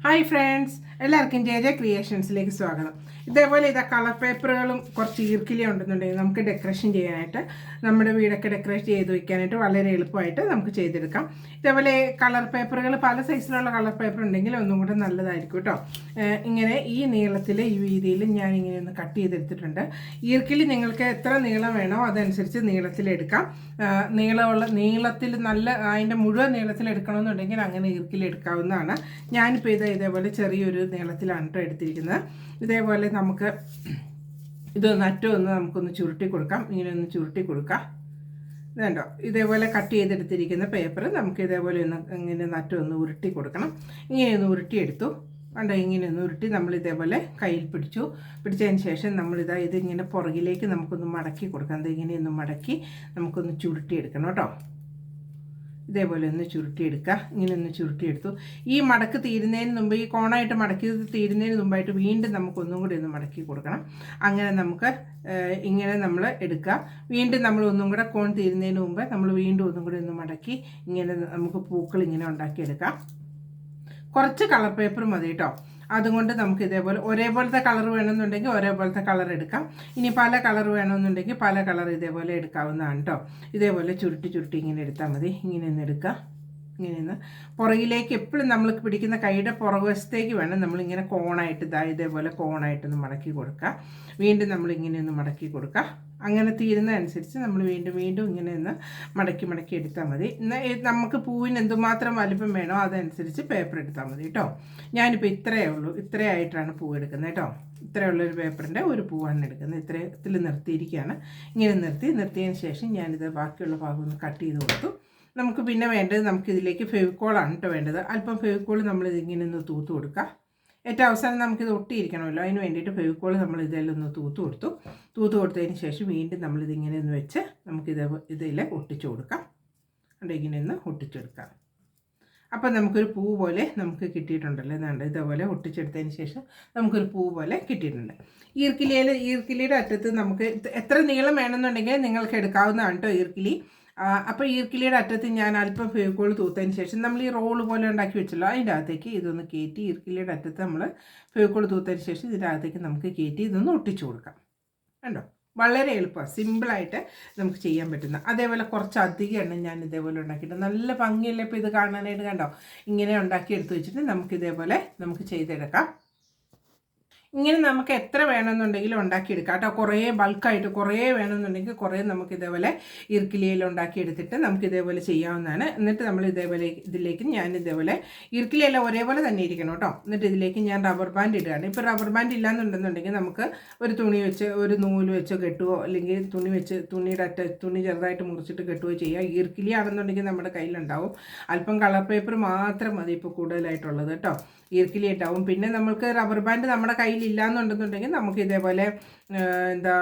Hi friends, എല്ലാവർക്കും J J ക്രിയേഷൻസിലേക്ക് സ്വാഗതം. ഇതേപോലെ ഇതാ കളർ പേപ്പറുകളും കുറച്ച് ഈർക്കിലി ഉണ്ടെന്നുണ്ടെങ്കിൽ നമുക്ക് ഡെക്കറേഷൻ ചെയ്യാനായിട്ട് നമ്മുടെ വീടൊക്കെ ഡെക്കറേറ്റ് ചെയ്ത് വയ്ക്കാനായിട്ട് വളരെ എളുപ്പമായിട്ട് നമുക്ക് ചെയ്തെടുക്കാം. ഇതേപോലെ കളർ പേപ്പറുകൾ പല സൈസിലുള്ള കളർ പേപ്പർ ഉണ്ടെങ്കിൽ ഒന്നും കൂടെ നല്ലതായിരിക്കും കേട്ടോ. ഇങ്ങനെ ഈ നീളത്തിൽ ഈ വീതിയിൽ ഞാൻ ഇങ്ങനെ ഒന്ന് കട്ട് ചെയ്തെടുത്തിട്ടുണ്ട്. ഈർക്കിലി നിങ്ങൾക്ക് എത്ര നീളം വേണോ അതനുസരിച്ച് നീളത്തിലെടുക്കാം നീളമുള്ള നീളത്തിൽ നല്ല അതിന്റെ മുഴുവൻ നീളത്തിൽ എടുക്കണമെന്നുണ്ടെങ്കിൽ അങ്ങനെ ഈർക്കിലി എടുക്കാവുന്നതാണ്. ഞാനിപ്പോൾ ഇത് ഇതേപോലെ ചെറിയൊരു നീളത്തിലാണ് കേട്ടോ എടുത്തിരിക്കുന്നത്. ഇതേപോലെ നമുക്ക് ഇത് നറ്റൊന്ന് നമുക്കൊന്ന് ചുരുട്ടി കൊടുക്കാം. ഇങ്ങനെ ഒന്ന് ചുരുട്ടി കൊടുക്കാം. ഇതുണ്ടോ? ഇതേപോലെ കട്ട് ചെയ്തെടുത്തിരിക്കുന്ന പേപ്പർ നമുക്ക് ഇതേപോലെ ഒന്ന് ഇങ്ങനെ നറ്റൊന്ന് ഉരുട്ടി കൊടുക്കണം. ഇങ്ങനെ ഒന്ന് ഉരുട്ടിയെടുത്തു. കണ്ടോ? ഇങ്ങനെ ഒന്ന് ഉരുട്ടി നമ്മൾ ഇതേപോലെ കയ്യിൽ പിടിച്ചു. പിടിച്ചതിന് ശേഷം നമ്മളിതാ ഇതിങ്ങനെ പുറകിലേക്ക് നമുക്കൊന്ന് മടക്കി കൊടുക്കാം. ഇത് ഇങ്ങനെ ഒന്ന് മടക്കി നമുക്കൊന്ന് ചുരുട്ടിയെടുക്കണം കേട്ടോ. ഇതേപോലെ ഒന്ന് ചുരുട്ടിയെടുക്കുക ഇങ്ങനെ ഒന്ന് ചുരുട്ടിയെടുത്തു. ഈ മടക്ക് തീരുന്നതിന് മുമ്പ് ഈ കോണായിട്ട് മടക്കിയത് തീരുന്നതിന് മുമ്പായിട്ട് വീണ്ടും നമുക്കൊന്നും കൂടി ഒന്ന് മടക്കി കൊടുക്കണം. അങ്ങനെ നമുക്ക് ഇങ്ങനെ നമ്മൾ എടുക്കുക വീണ്ടും നമ്മൾ ഒന്നും കൂടെ കോൺ തീരുന്നതിന് മുമ്പ് നമ്മൾ വീണ്ടും ഒന്നും കൂടി ഒന്ന് മടക്കി ഇങ്ങനെ നമുക്ക് പൂക്കൾ ഇങ്ങനെ ഉണ്ടാക്കിയെടുക്കാം. കുറച്ച് കളർ പേപ്പർ മതി കേട്ടോ. അതുകൊണ്ട് നമുക്ക് ഇതേപോലെ ഒരേപോലത്തെ കളർ വേണമെന്നുണ്ടെങ്കിൽ ഒരേപോലത്തെ കളർ എടുക്കാം. ഇനി പല കളർ വേണമെന്നുണ്ടെങ്കിൽ പല കളർ ഇതേപോലെ എടുക്കാവുന്നതാണ് കേട്ടോ ഇതേപോലെ ചുരുട്ടി ചുരുട്ടി ഇങ്ങനെ എടുത്താൽ മതി. ഇങ്ങനെ ഒന്ന് എടുക്കുക. ഇങ്ങനെ ഒന്ന് പുറകിലേക്ക് എപ്പോഴും നമ്മൾ പിടിക്കുന്ന കൈയുടെ പുറകുവശത്തേക്ക് വേണം നമ്മളിങ്ങനെ കോണായിട്ട് ഇതാ ഇതേപോലെ കോണായിട്ടൊന്ന് മടക്കി കൊടുക്കുക. വീണ്ടും നമ്മൾ ഇങ്ങനെ ഒന്ന് മടക്കി കൊടുക്കുക. അങ്ങനെ തീരുന്നതനുസരിച്ച് നമ്മൾ വീണ്ടും വീണ്ടും ഇങ്ങനെ ഒന്ന് മടക്കി മടക്കി എടുത്താൽ മതി. നമുക്ക് പൂവിന് എന്തുമാത്രം വലിപ്പം വേണോ അതനുസരിച്ച് പേപ്പർ എടുത്താൽ മതി കേട്ടോ. ഞാനിപ്പോൾ ഇത്രയേ ഉള്ളൂ. ഇത്രയായിട്ടാണ് പൂ എടുക്കുന്നത് കേട്ടോ. ഇത്രയുള്ളൊരു പേപ്പറിന്റെ ഒരു പൂവാണ് എടുക്കുന്നത്. ഇത്രയത്തിൽ നിർത്തിയിരിക്കുകയാണ്. ഇങ്ങനെ നിർത്തി നിർത്തിയതിന് ശേഷം ഞാനിത് ബാക്കിയുള്ള ഭാഗം ഒന്ന് കട്ട് ചെയ്ത് കൊടുത്തു. നമുക്ക് പിന്നെ വേണ്ടത് നമുക്ക് ഇതിലേക്ക് ഫെവിക്കോളാണ് കേട്ടോ വേണ്ടത്. അല്പം ഫെവിക്കോൾ നമ്മൾ ഇതിങ്ങനെ ഒന്ന് തൂത്ത് കൊടുക്കുക ഏറ്റവും അവസാനം നമുക്കിത് ഒട്ടിയിരിക്കണമല്ലോ. അതിന് വേണ്ടിയിട്ട് ഫെവിക്കോൾ നമ്മൾ ഇതെല്ലാം ഒന്ന് തൂത്ത് കൊടുത്തു. തൂത്ത് കൊടുത്തതിന് ശേഷം വീണ്ടും നമ്മളിതിങ്ങനെ ഒന്ന് വെച്ച് നമുക്കിത് ഇതിൽ ഒട്ടിച്ചു കൊടുക്കാം. അവിടെ ഇങ്ങനെ ഒന്ന് ഒട്ടിച്ചെടുക്കാം അപ്പം നമുക്കൊരു പൂ പോലെ നമുക്ക് കിട്ടിയിട്ടുണ്ടല്ലോ. എന്നാണ്ട് ഇതേപോലെ ഒട്ടിച്ചെടുത്തതിന് ശേഷം നമുക്കൊരു പൂ പോലെ കിട്ടിയിട്ടുണ്ട്. ഈർക്കിലിയിൽ ഈർക്കിലിയുടെ അറ്റത്ത് നമുക്ക് എത്ര നീളം വേണമെന്നുണ്ടെങ്കിൽ നിങ്ങൾക്ക് എടുക്കാവുന്നതാണ് കേട്ടോ ഈർക്കിലി. അപ്പോൾ ഈർക്കിലിയുടെ അറ്റത്ത് ഞാൻ അല്പം ഫേവിക്കോൾ തൂത്തതിന് ശേഷം നമ്മൾ ഈ റോൾ പോലെ ഉണ്ടാക്കി വെച്ചല്ലോ. അതിന്റെ അകത്തേക്ക് ഇതൊന്ന് കയറ്റി ഈർക്കിലിയുടെ അറ്റത്ത് നമ്മൾ ഫേവിക്കോൾ തൂത്തതിന് ശേഷം ഇതിന്റെ അകത്തേക്ക് നമുക്ക് കയറ്റി ഇതൊന്ന് ഒട്ടിച്ചു കൊടുക്കാം. കണ്ടോ? വളരെ എളുപ്പമാണ് സിമ്പിളായിട്ട് നമുക്ക് ചെയ്യാൻ പറ്റുന്ന. അതേപോലെ കുറച്ച് അധികം എണ്ണം ഞാൻ ഇതേപോലെ ഉണ്ടാക്കിയിട്ട് നല്ല ഭംഗിയല്ലേ ഇപ്പോൾ ഇത് കാണാനായിട്ട് കണ്ടോ? ഇങ്ങനെ ഉണ്ടാക്കി എടുത്തു വെച്ചിട്ട് നമുക്ക് ഇതേപോലെ നമുക്ക് ചെയ്തെടുക്കാം. ഇങ്ങനെ നമുക്ക് എത്ര വേണമെന്നുണ്ടെങ്കിലും ഉണ്ടാക്കിയെടുക്കാം കേട്ടോ. കുറേ ബൾക്കായിട്ട് കുറേ വേണമെന്നുണ്ടെങ്കിൽ കുറേ നമുക്ക് ഇതേപോലെ ഇർക്കിലിയിൽ ഉണ്ടാക്കിയെടുത്തിട്ട് നമുക്ക് ഇതേപോലെ ചെയ്യാവുന്നതാണ്. എന്നിട്ട് നമ്മൾ ഇതേപോലെ ഇതിലേക്ക് ഞാൻ ഇതേപോലെ ഇർക്കിലിയെല്ലാം ഒരേപോലെ തന്നെ ഇരിക്കണം കേട്ടോ. എന്നിട്ട് ഇതിലേക്ക് ഞാൻ റബ്ബർ ബാൻഡ് ഇടുകയാണ്. ഇപ്പോൾ റബ്ബർ ബാൻഡ് ഇല്ലാന്നുണ്ടെന്നുണ്ടെങ്കിൽ നമുക്ക് ഒരു തുണി വെച്ച് ഒരു നൂൽ വെച്ചോ കെട്ടുകയോ അല്ലെങ്കിൽ തുണി വെച്ച് തുണിയുടെ അറ്റ തുണി ചെറുതായിട്ട് മുറിച്ചിട്ട് കെട്ടുകയോ ചെയ്യാം ഈർക്കിലി ആണെന്നുണ്ടെങ്കിൽ നമ്മുടെ കയ്യിലുണ്ടാവും. അല്പം കളർ പേപ്പർ മാത്രം മതി ഇപ്പോൾ കൂടുതലായിട്ടുള്ളത് കേട്ടോ. ഈർക്കിലി ഉണ്ടാവും പിന്നെ നമുക്ക് റബ്ബർ ബാൻഡ് നമ്മുടെ കയ്യിൽ ഇല്ലാന്നുണ്ടെന്നുണ്ടെങ്കിൽ നമുക്ക് ഇതേപോലെ എന്താ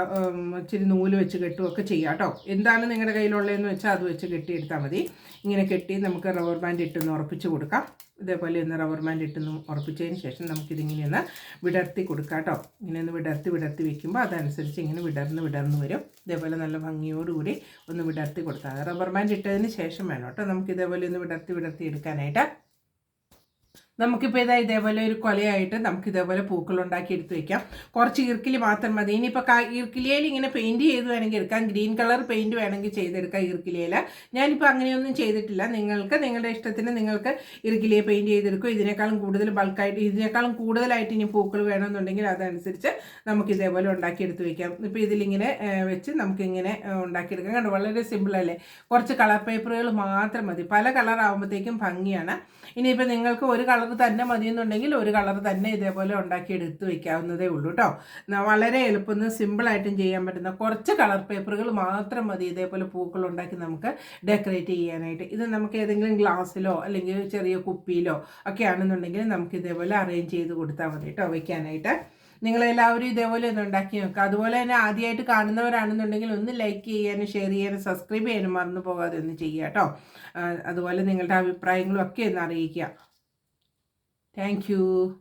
ഇച്ചിരി നൂൽ വെച്ച് കെട്ടുമൊക്കെ ചെയ്യാം കേട്ടോ എന്താണ് നിങ്ങളുടെ കയ്യിലുള്ളതെന്ന് വെച്ചാൽ അത് വെച്ച് കെട്ടിയെടുത്താൽ മതി. ഇങ്ങനെ കെട്ടി നമുക്ക് റബ്ബർ ബാൻഡ് ഇട്ടൊന്ന് ഉറപ്പിച്ച് കൊടുക്കാം. ഇതേപോലെ ഒന്ന് റബ്ബർ ബാൻഡ് ഇട്ടൊന്ന് ഉറപ്പിച്ചതിന് ശേഷം നമുക്കിതിങ്ങനെ ഒന്ന് വിടർത്തി കൊടുക്കാം കേട്ടോ ഇങ്ങനെ ഒന്ന് വിടർത്തി വിടർത്തി വെക്കുമ്പോൾ അതനുസരിച്ച് ഇങ്ങനെ വിടർന്ന് വിടർന്ന് വരും. ഇതേപോലെ നല്ല ഭംഗിയോടുകൂടി ഒന്ന് വിടർത്തി കൊടുത്താൽ റബ്ബർ ബാൻഡ് ഇട്ടതിന് ശേഷം വേണം കേട്ടോ നമുക്ക് ഇതേപോലെ ഒന്ന് വിടർത്തി വിടർത്തി എടുക്കാനായിട്ട്. നമുക്കിപ്പോൾ ഇതാ ഇതേപോലെ ഒരു കൊലയായിട്ട് നമുക്ക് ഇതേപോലെ പൂക്കൾ ഉണ്ടാക്കി എടുത്ത് വെക്കാം. കുറച്ച് ഇർക്കിലി മാത്രം മതി. ഇനിയിപ്പോൾ കാ ഈർക്കിലിയിൽ ഇങ്ങനെ പെയിന്റ് ചെയ്ത് വേണമെങ്കിൽ എടുക്കാം. ഗ്രീൻ കളർ പെയിന്റ് വേണമെങ്കിൽ ചെയ്തെടുക്കാം ഇർക്കിലിയയിൽ ഞാനിപ്പോൾ അങ്ങനെയൊന്നും ചെയ്തിട്ടില്ല. നിങ്ങൾക്ക് നിങ്ങളുടെ ഇഷ്ടത്തിന് നിങ്ങൾക്ക് ഇർക്കിലിയെ പെയിന്റ് ചെയ്തെടുക്കും. ഇതിനേക്കാളും കൂടുതൽ ബൾക്കായിട്ട് ഇതിനേക്കാളും കൂടുതലായിട്ട് ഇനി പൂക്കൾ വേണമെന്നുണ്ടെങ്കിൽ അതനുസരിച്ച് നമുക്ക് ഇതേപോലെ ഉണ്ടാക്കിയെടുത്ത് വെക്കാം. ഇപ്പോൾ ഇതിലിങ്ങനെ വെച്ച് നമുക്കിങ്ങനെ ഉണ്ടാക്കിയെടുക്കാം. കണ്ടു? വളരെ സിമ്പിളല്ലേ കുറച്ച് കളർ പേപ്പറുകൾ മാത്രം മതി. പല കളറാകുമ്പോഴത്തേക്കും ഭംഗിയാണ്. ഇനിയിപ്പോൾ നിങ്ങൾക്ക് ഒരു കളർ തന്നെ മതിയെന്നുണ്ടെങ്കിൽ ഒരു കളർ തന്നെ ഇതേപോലെ ഉണ്ടാക്കി എടുത്ത് വെക്കാവുന്നതേ ഉള്ളൂ കേട്ടോ. വളരെ എളുപ്പം സിമ്പിളായിട്ടും ചെയ്യാൻ പറ്റുന്ന കുറച്ച് കളർ പേപ്പറുകൾ മാത്രം മതി ഇതേപോലെ പൂക്കൾ ഉണ്ടാക്കി നമുക്ക് ഡെക്കറേറ്റ് ചെയ്യാനായിട്ട്. ഇത് നമുക്ക് ഏതെങ്കിലും ഗ്ലാസ്സിലോ അല്ലെങ്കിൽ ചെറിയ കുപ്പിയിലോ ഒക്കെ ആണെന്നുണ്ടെങ്കിൽ നമുക്ക് ഇതേപോലെ അറേഞ്ച് ചെയ്ത് കൊടുത്താൽ മതി കേട്ടോ വെക്കാനായിട്ട്. നിങ്ങളെല്ലാവരും ഇതേപോലെ ഒന്ന് ഉണ്ടാക്കി നോക്കുക അതുപോലെ തന്നെ ആദ്യമായിട്ട് കാണുന്നവരാണെന്നുണ്ടെങ്കിൽ ഒന്ന് ലൈക്ക് ചെയ്യാനും ഷെയർ ചെയ്യാനും സബ്സ്ക്രൈബ് ചെയ്യാനും മറന്നു പോകാതെ ഒന്ന് ചെയ്യുക കേട്ടോ. അതുപോലെ നിങ്ങളുടെ അഭിപ്രായങ്ങളും ഒക്കെ ഒന്ന് അറിയിക്കുക. Thank you.